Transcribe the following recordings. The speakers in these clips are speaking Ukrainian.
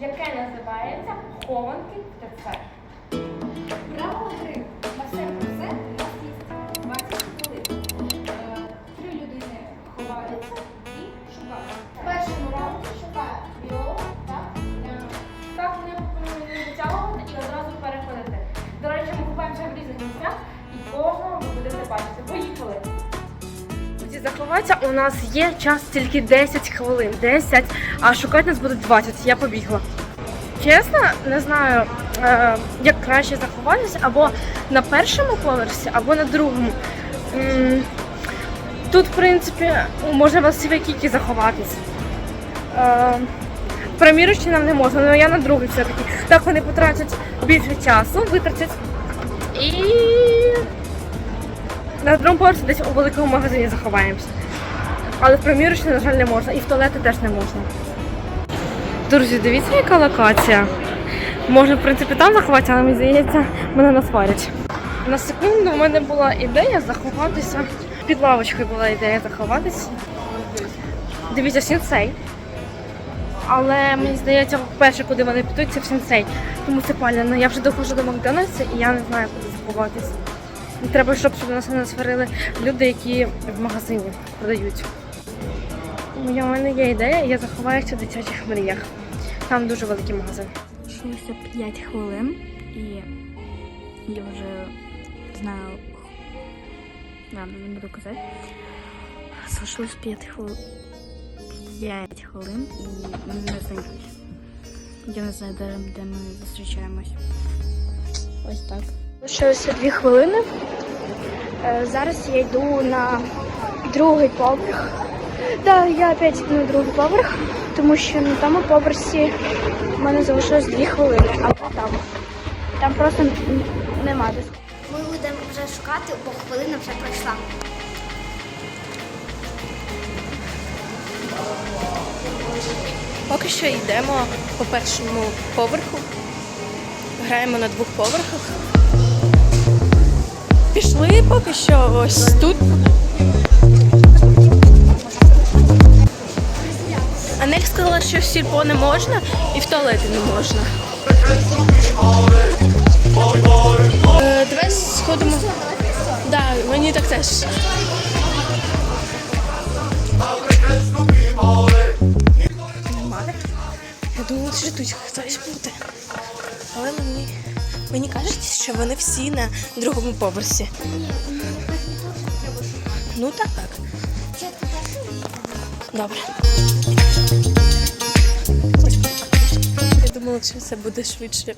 яке називається хованки ТЦ. Заховатися у нас є час тільки 10 хвилин. 10, а шукати нас буде 20. Я побігла. Чесно, не знаю, е, як краще заховатися або на першому поверсі, або на другому. Тут, в принципі, можна в Сівакікі заховатись. Е, Примірочні нам не можна, але я на другий все-таки. Так вони потратять більше часу, витратять. І на другому поверсі десь у великому магазині заховаємося. Але в примірочні, на жаль, не можна. І в туалети теж не можна. Друзі, дивіться, яка локація. Можна, в принципі, там заховатися, але мені здається, мене насварять. На секунду в мене була ідея заховатися. Під лавочкою була ідея заховатися. Дивіться, сінсей. Але мені здається, перше, куди вони підуть, це в сенсей. Тому це паляно. Я вже доходжу до Макдональдса і я не знаю, куди заховатися. І Треба, щоб щоб нас не сварили люди, які в магазині продають. У мене є ідея, я заховаюся в дитячих мріях. Там дуже великий магазин. Залишилося 5 хвилин і я вже знаю. Ладно, не буду казати. Залишилось 5 хвилин. 5 хвилин і ми не знайдуть. Я не знаю, де ми зустрічаємось. Ось так. Лишилося 2 хвилини. Е, Зараз я йду на другий поверх. Так, я опять йду на другий поверх, тому що на тому поверсі у мене залишилось 2 хвилини, а там. Там просто нема де. Ми будемо вже шукати, бо хвилина вже пройшла. Поки що йдемо по першому поверху. Граємо на двох поверхах. Пішли поки що ось тут. Анель сказала, що в сільпо не можна і в туалети не можна. Е, давай сходимо. Да, мені так теж. Я думала, що тут хтось буде. Але мені, мені кажуть, що вони всі на другому поверсі. Ну так, так. Добре. Я думала, що це буде швидше.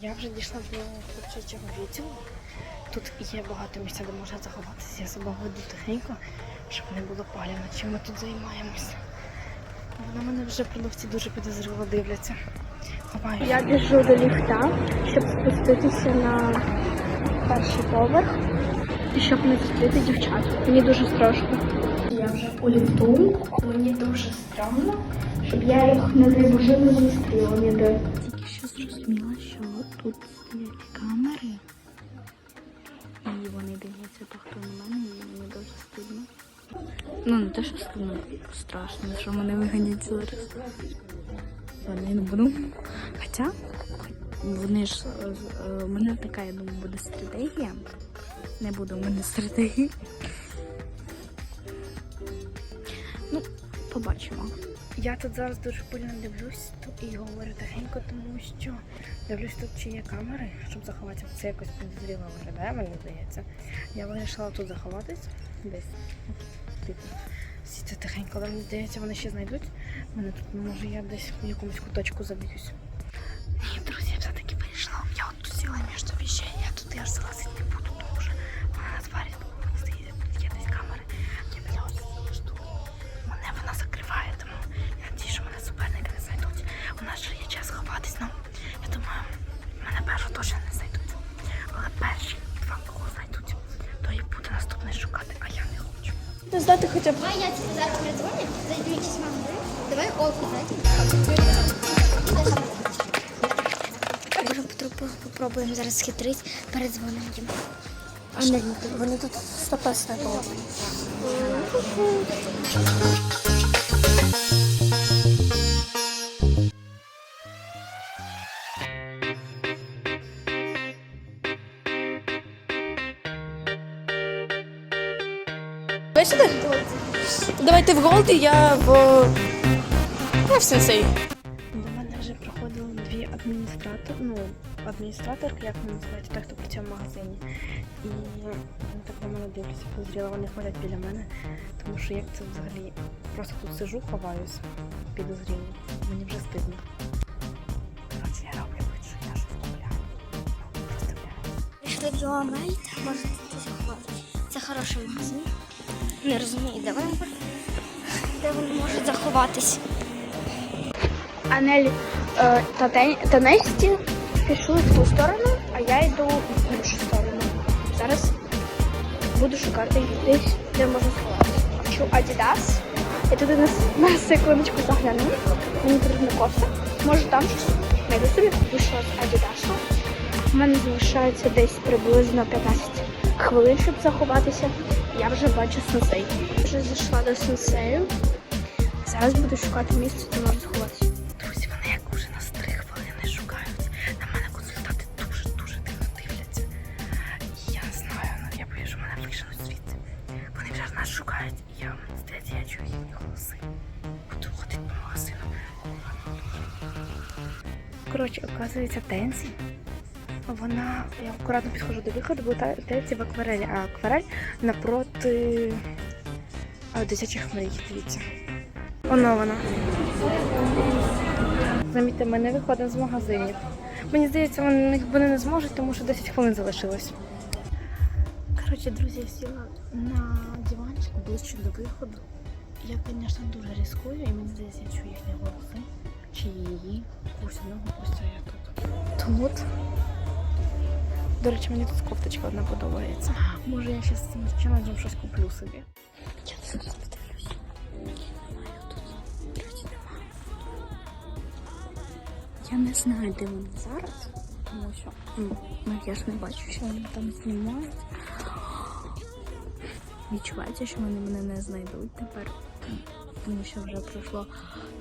Я вже дійшла до хлопчачого відділу. Тут є багато місця, де можна заховатися. Я себе веду тихенько, щоб не було паляно. Чим ми тут займаємося? На мене вже продавці дуже підозріло дивляться. Ховаю. Я біжу до ліфта, щоб спуститися на перший поверх і щоб не зустріти дівчат. Мені дуже страшно. Я вже у ліфту, мені дуже стрьомно, щоб я їх не можу не зустріла ніде. Тільки що зрозуміла, що тут стоять камери, і вони дивляться то, хто на мене, і мені дуже стидно. Ну, не те, що стидно, страшно, що мене виганять зараз. Ладно, я не буду. Хоча вони ж е, е, у мене така, я думаю, буде стратегія. Не буде у мене стратегії. Ну, побачимо. Я тут зараз дуже пильно дивлюсь і говорю тихенько, тому що дивлюсь тут, чи є камери, щоб заховатися. Це якось підозріло виглядає, мені здається. Я вирішила тут заховатись десь. Типу, сіти тихенько, але мені здається, вони ще знайдуть. Мене тут, може, я десь в якомусь куточку заб'юсь. Ні, друзі, я все-таки вийшла. Я от тут сіла між вещей, я тут я залазити не буду, Не знати хоча б. Давай я тебе зараз передзвоню, зайду в якийсь магазин. Давай офіс, зайдемо. Може, попробуємо зараз схитрити, передзвонимо їм. А не, вони тут стопа були. Давай ти в голд, і я в. Я в сенсей. До мене вже приходили дві адміністратори, ну, адміністраторки, як вони називають, так, хто працює в магазині. І вони так на мене дивляться, підозріло, вони ходять біля мене, тому що як це взагалі просто тут сижу, ховаюсь, підозріло. Мені вже стидно. Коротше, я роблю вид, що я щось купляю. Ну, до Амельта, заховати. Це хороший магазин. Не розумію, вони, де вони можуть заховатись. Анель е, та, Несті пішли в ту сторону, а я йду в іншу сторону. Зараз буду шукати десь, де можна сховатися. Бачу Adidas. Я туди на, на секундочку загляну. Мені потрібна кофта. Може там щось знайду собі. Вийшла з Adidas. У мене залишається десь приблизно 15 хвилин, щоб заховатися. Я вже бачу сенсей. Вже зайшла до сенсею. Зараз буду шукати місце, де можна сховатися. Друзі, вони як уже нас три хвилини шукають. На мене консультанти дуже-дуже дивно дивляться. І Я знаю, ну я боюсь, що мене виженуть звідти. Вони вже нас шукають, і я здається, я чую їхні голоси. Буду ходити по магазину. Коротше, оказується, Тенсі. Вона, я акуратно підходжу до виходу, бо Тенсі в акварелі, а акварель напроти дитячих мрій, дивіться. Воно вона. Замітьте, ми не виходимо з магазинів. Мені здається, вони, не зможуть, тому що 10 хвилин залишилось. Коротше, друзі, я сіла на диванчик ближче до виходу. Я, звісно, дуже ризикую, і мені здається, я чую їхні голоси. Чи її. Ось одного, ось я тут. Тут. До речі, мені тут кофточка одна подобається. Може, я ще з цим челенджем щось куплю собі. Я тут подивлюсь. Немає тут. Вроді нема. Я не знаю, де вони зараз, тому що ну, я ж не бачу, що вони там знімають. Відчувається, що вони мене не знайдуть тепер. Тому що вже пройшло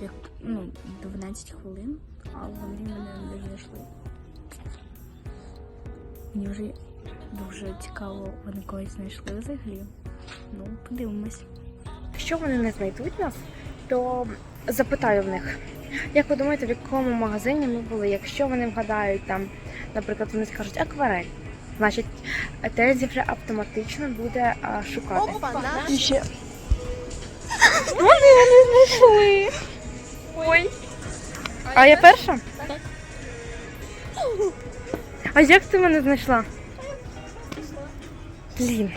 як ну, 12 хвилин, а вони мене не знайшли. Мені вже дуже цікаво, вони когось знайшли взагалі. Ну, подивимось. Якщо вони не знайдуть нас, то запитаю в них. Як ви думаєте, в якому магазині ми були? Якщо вони вгадають там, наприклад, вони скажуть акварель, значить Тезі вже автоматично буде а, шукати. І ще. Вони мене знайшли. Ой. А я перша? А як ти мене знайшла? Блін.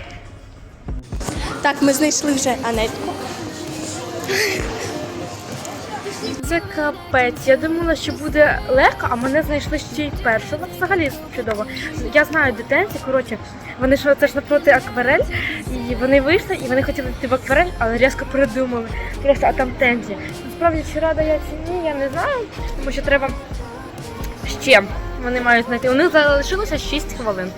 Так, ми знайшли вже Анетку. Це капець. Я думала, що буде легко, а мене знайшли ще й перше. Ну, взагалі чудово. Я знаю дитинці, коротше, вони ж це ж напроти акварель, і вони вийшли, і вони хотіли йти в акварель, але різко передумали. Просто а там тензі. Насправді, чи рада я чи ні, я не знаю, тому що треба ще. Вони мають знайти. У них залишилося 6 хвилин.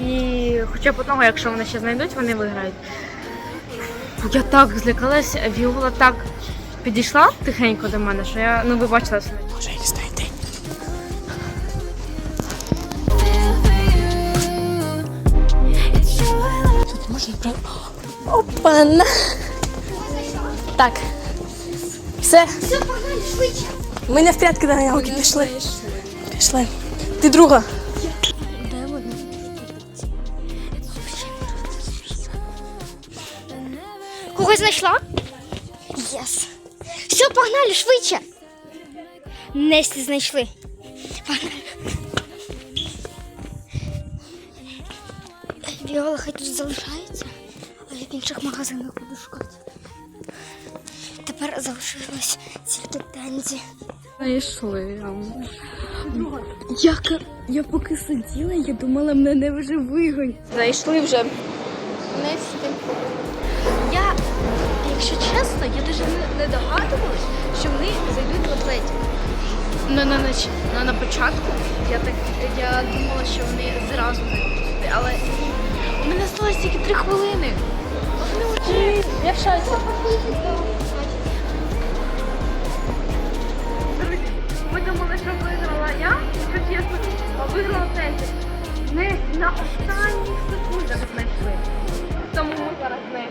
І хоча б одного, якщо вони ще знайдуть, вони виграють. Я так злякалась, Віола так підійшла тихенько до мене, що я ну ви бачили все. Може їх знайти. Тут можна про. Опана. Так. Все. Все, погнали, швидше. Ми не в прятки на науки пішли. Пішли. Ти друга. Де вони? Когось знайшла? Єс. Все, погнали, швидше. Несті знайшли. Погнали. Віола хай тут залишається, а я в інших магазинах буду шукати. Тепер залишилось тільки Тензі. Знайшли. Я, я поки сиділа, я думала, мене вже вигонять. Знайшли вже. Я, якщо чесно, я навіть не, не догадувалась, що вони зайдуть в атлетів. На, на, на, на, на початку я так я думала, що вони зразу зайдуть але. У мене залишилось тільки три хвилини. Я в шоці. Я, якщо чесно, виграла Тензі. Не на останніх секундах знайшли. Тому ми зараз не.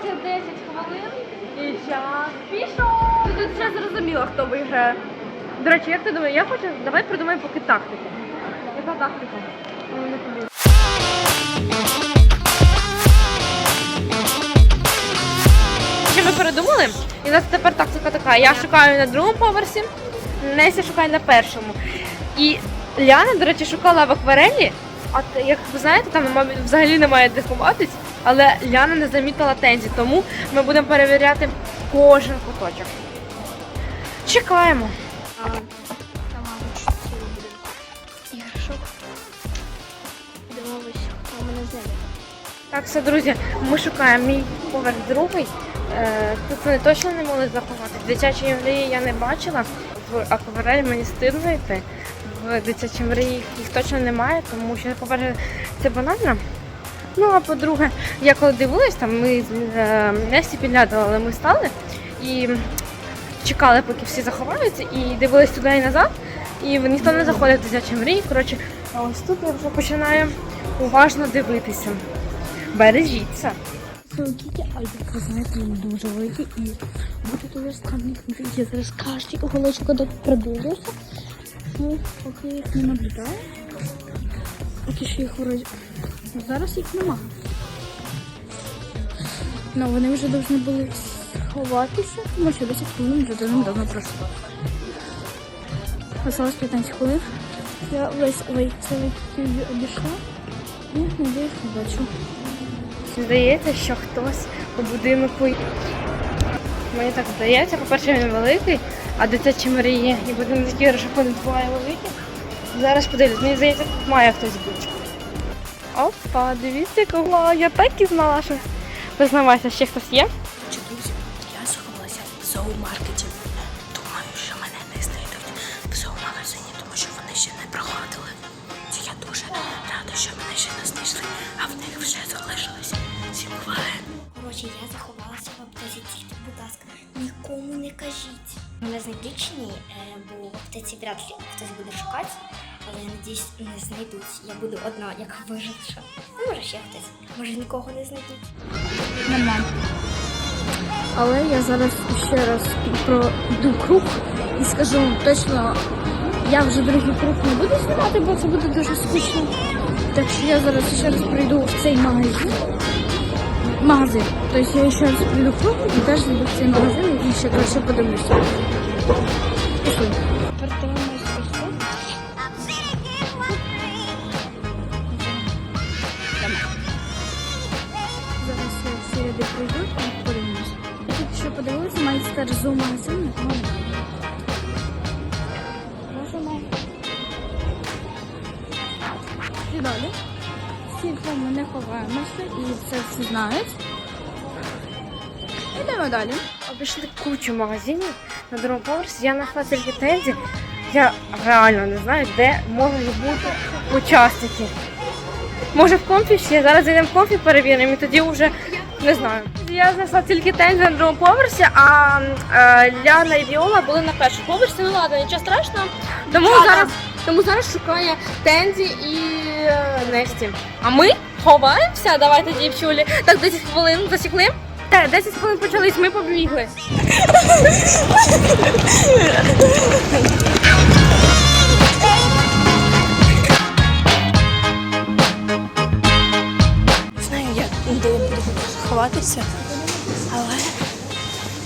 залишилося 10 хвилин і час пішов. Тут вже зрозуміло, хто виграє. До речі, як ти думаєш, я хочу, давай придумаємо поки тактику. Яка тактика? Ну, не. Що ми передумали? І у нас тепер тактика така. Я шукаю на другому поверсі, Неся шукає на першому. І Ляна, до речі, шукала в акварелі. А як ви знаєте, там взагалі немає де ховатись, але Ляна не замітила тензі, тому ми будемо перевіряти кожен куточок. Чекаємо. Так, все, друзі, ми шукаємо мій поверх другий. Е, Тут вони точно не могли заховати. Дитячі мрії я не бачила. В акварель мені стидно йти. В дитячій мрії їх точно немає, тому що, по-перше, це банально. Ну, а по-друге, я коли дивилась, там ми з е, Несті підглядували, ми стали і чекали, поки всі заховаються, і дивились туди і назад, і ніхто не заходив в дитячі мрії. Коротше, а ось тут я вже починаю уважно дивитися. Бережіться. Великі альбом, ви знаєте, він дуже великий і буде дуже складний. Я зараз кожній уголочку до продивлюся. Ну, поки їх не наблюдаю. Поки що їх вроді. Ну, Зараз їх нема. Ну, вони вже повинні були сховатися, тому що 10 хвилин вже давно пройшло. Осталось 15 хвилин. Я весь весь цілий обійшла і ніде їх не бачу. Здається, що хтось у будинку. Мені так здається, по-перше, він великий, а дитячі мрії і будинок іграшок буває великий. Зараз подивлюсь, мені здається, тут має хтось бути. Опа, дивіться кого. Я так і знала, що признавайся, ще хтось є. Коротше, я заховалася в аптеці. Тільки, будь ласка, нікому не кажіть. Мене знайдуть чи ні, Е, бо в аптеці вряд ли хтось буде шукати, але я надіюсь, не знайдуть. Я буду одна, як виживша. Ну, може ще хтось. Може нікого не знайдуть. Нормально. Але я зараз ще раз пройду круг і скажу точно, я вже другий круг не буду знімати, бо це буде дуже скучно. Так що я зараз ще раз прийду в цей магазин. Магазин. Тобто я ще раз прийду круг і теж зайду в цей магазин і ще краще подивлюся. Зараз я всі ряди прийду і подивимось. Тут ще подивилася, майстер зум-магазин. Можемо. І далі. Стільки ми не ховаємося і це всі знають. Йдемо далі. Обійшли кучу магазинів на другому поверсі. Я знайшла тільки тензі. Я реально не знаю, де можуть бути учасники. Може в конфі ще? Зараз зайдемо в конфі перевіримо і тоді вже не знаю. Я знайшла тільки тензі на другому поверсі, а е, Ляна і Віола були на першому поверсі. Ну ладно, нічого страшного. Тому зараз, тому зараз шукає Тензі і е, Несті. А ми ховаємося. Давайте, дівчулі. Так, 10 хвилин засікли. Так, 10 хвилин почались, ми побігли. Знаю, я де я ховатися, але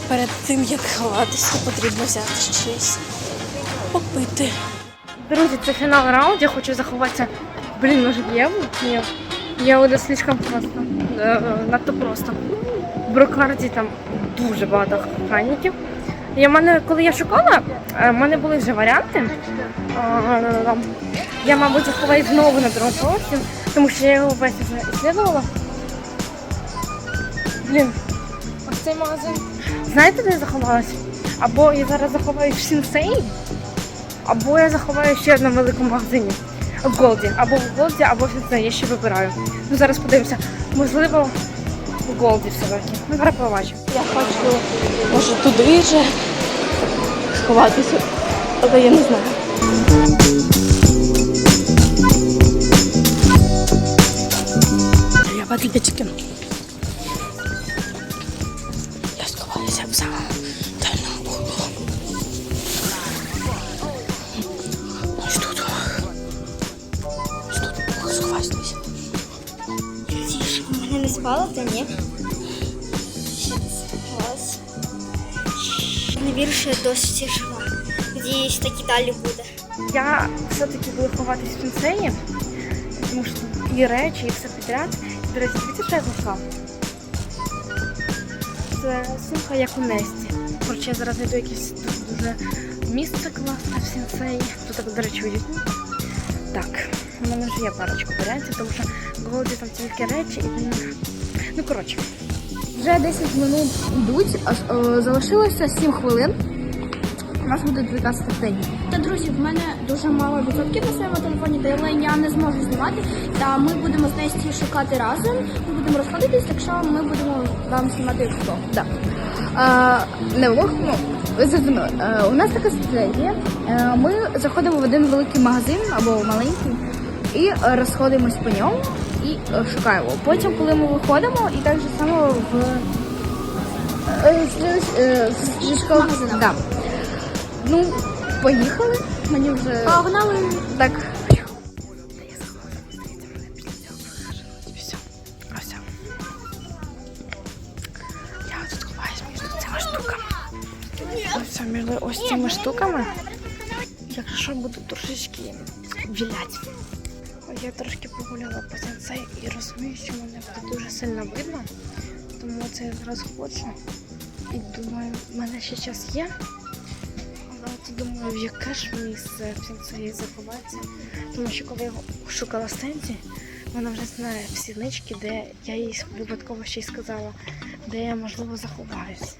перед тим як ховатися, потрібно взяти щось попити. Друзі, це фінал раунду, я хочу заховатися. Блін, може Єву? Ні. Єву це слишком просто. Е, надто просто. В Брокарді там дуже багато охранників. В мене, коли я шукала, е, в мене були вже варіанти. Е, Я, мабуть, заховаюсь знову на другому поверсі, тому що я його весь вже іслідувала. Блін, ось цей магазин. Знаєте, де я заховалась? Або я зараз заховаюсь в Сінсей, або я заховаю ще одному великому магазині. В Голді. Або в Голді, або в Сінсей. Я ще вибираю. Ну зараз подивимося. Можливо, в Голді все-таки. Ну, зараз побачимо. Я хочу, може, туди вже сховатися, але я не знаю. Далі буде. Я все-таки буду ховатись в сенсеї, тому що тут і речі, і все підряд. До речі, дивіться, що я знайшла. Це сумка, як у Несті. Коротше, я зараз знайду якесь тут дуже місце класне в сенсеї. Тут так, до речі, відгукну. Так, у мене вже є парочку варіантів, тому що голоді там тільки речі і. Ну, коротше. Вже 10 минут йдуть, а е, залишилося 7 хвилин. У нас буде 19 день. Друзі, в мене дуже мало відсотків на своєму телефоні, але я не зможу знімати. Та ми будемо з Несті шукати разом. Ми будемо розходитись, так що ми будемо вам знімати влог. Да. Е, не влог, ну ви зрозуміли. У нас така стратегія. Ми заходимо в один великий магазин або маленький і розходимось по ньому і е, шукаємо. Потім, коли ми виходимо, і так же само в е, з- е, з-. Да. Ну, поїхали. Мені вже погнали. Так. Все. Тут між цими штуками. Ось цими штуками. Якщо що, буду трошечки віляти. Я трошки погуляла по сенсей і розумію, що мене тут дуже сильно видно. Тому це я зараз хочу. І думаю, в мене ще час є. В яке ж місце сенсеї заховатися. Тому що коли я шукала стенці, вона вже знає всі нички, де я їй випадково ще й сказала, де я можливо заховаюсь.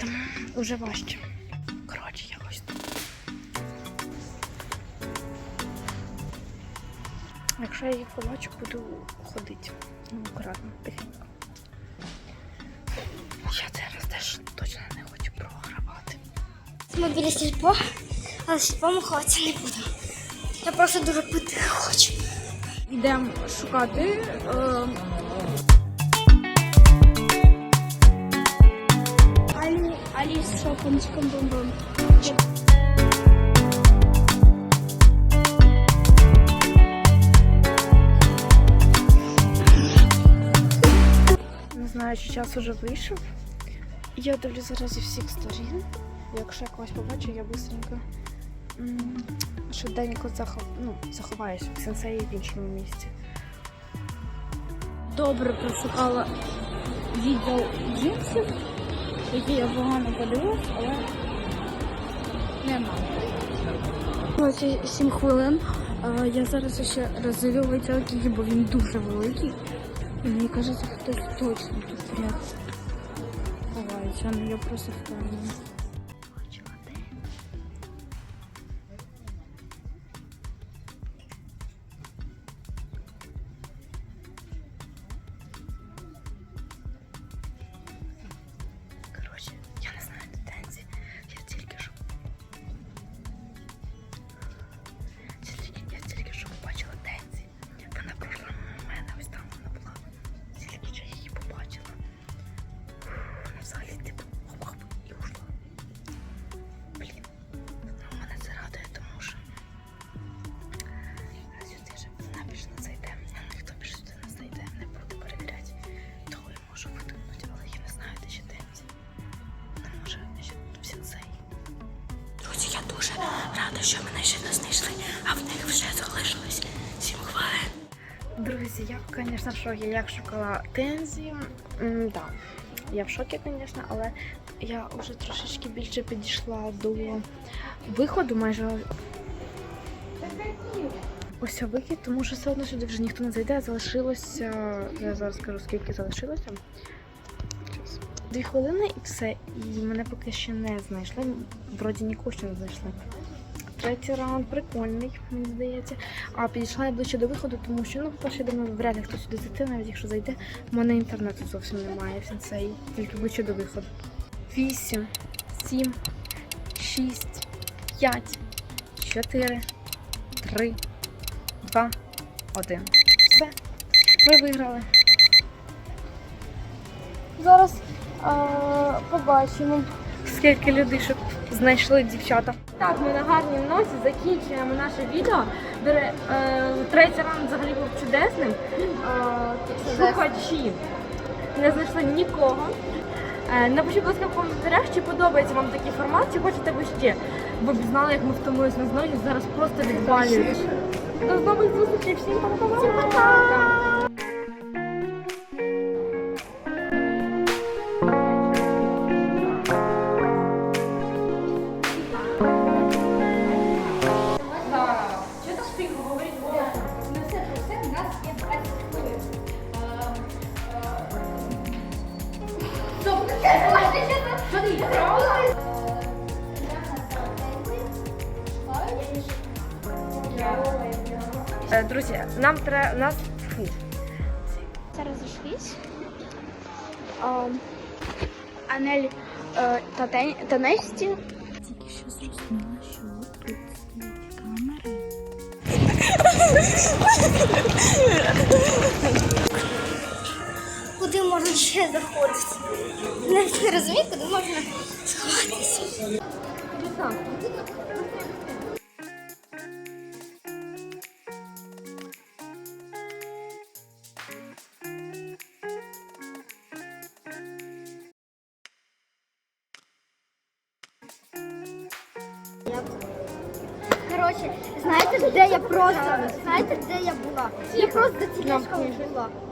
Тому вже важче. Коротше, я ось тут. Якщо я її побачу, буду ходити. Ну, акуратно, тихенько. Ми біля сільпо, але сільпо ховатися не буду. Я просто дуже пити хочу. Йдемо шукати. Е... Алі, Алі з шопинчиком бомбом. Не знаю, чи час уже вийшов. Я дивлю зараз зі всіх сторін. Якщо я когось побачу, я быстренько швиденько захов... ну, заховаюсь в сенсеї в іншому місці. Добре прошукала відділ джинсів, які я погано подивилась, але нема. Ось 7 хвилин. Е, Я зараз ще розвиваю цілки, бо він дуже великий. І мені кажеться, хтось точно тут прям ховається, але я просто впевнена. Друзі, я дуже рада, що мене ще не знайшли, а в них вже залишилось 7 хвилин. Друзі, я, звісно, в шокі. Я шукала Тензі. М, да. Я в шокі, звісно, але я вже трошечки більше підійшла до виходу, майже ось вихід, тому що все одно сюди вже ніхто не зайде. Залишилося. Я зараз скажу, скільки залишилося. Дві хвилини і все. І мене поки ще не знайшли. Вроді нікого ще не знайшли. Третій раунд прикольний, мені здається. А підійшла я ближче до виходу, тому що ну, по-перше, я думаю, вряд ли хто сюди зайти, навіть якщо зайде, в мене інтернету зовсім немає в сенсеї, тільки ближче до виходу. Вісім, сім, шість, п'ять, чотири, три, два, один. Все. Ми виграли. Зараз побачимо, скільки людишок знайшли дівчата. Так, ми на гарній ноті закінчуємо наше відео. Е, Третій раунд взагалі був чудесним. Е, Слухачі не знайшли нікого. Е, Напишіть, будь ласка, в коментарях, чи подобається вам такий формат, чи хочете ви ще. Ви б знали, як ми втомились на знову, зараз просто відвалюють. До нових зустрічей, всім па-па-па! Та, Насті. Тільки що зрозуміла, що тут стоять камери. Куди можна ще заходити? Навіть не розумію, куди можна сховатися. Коротше,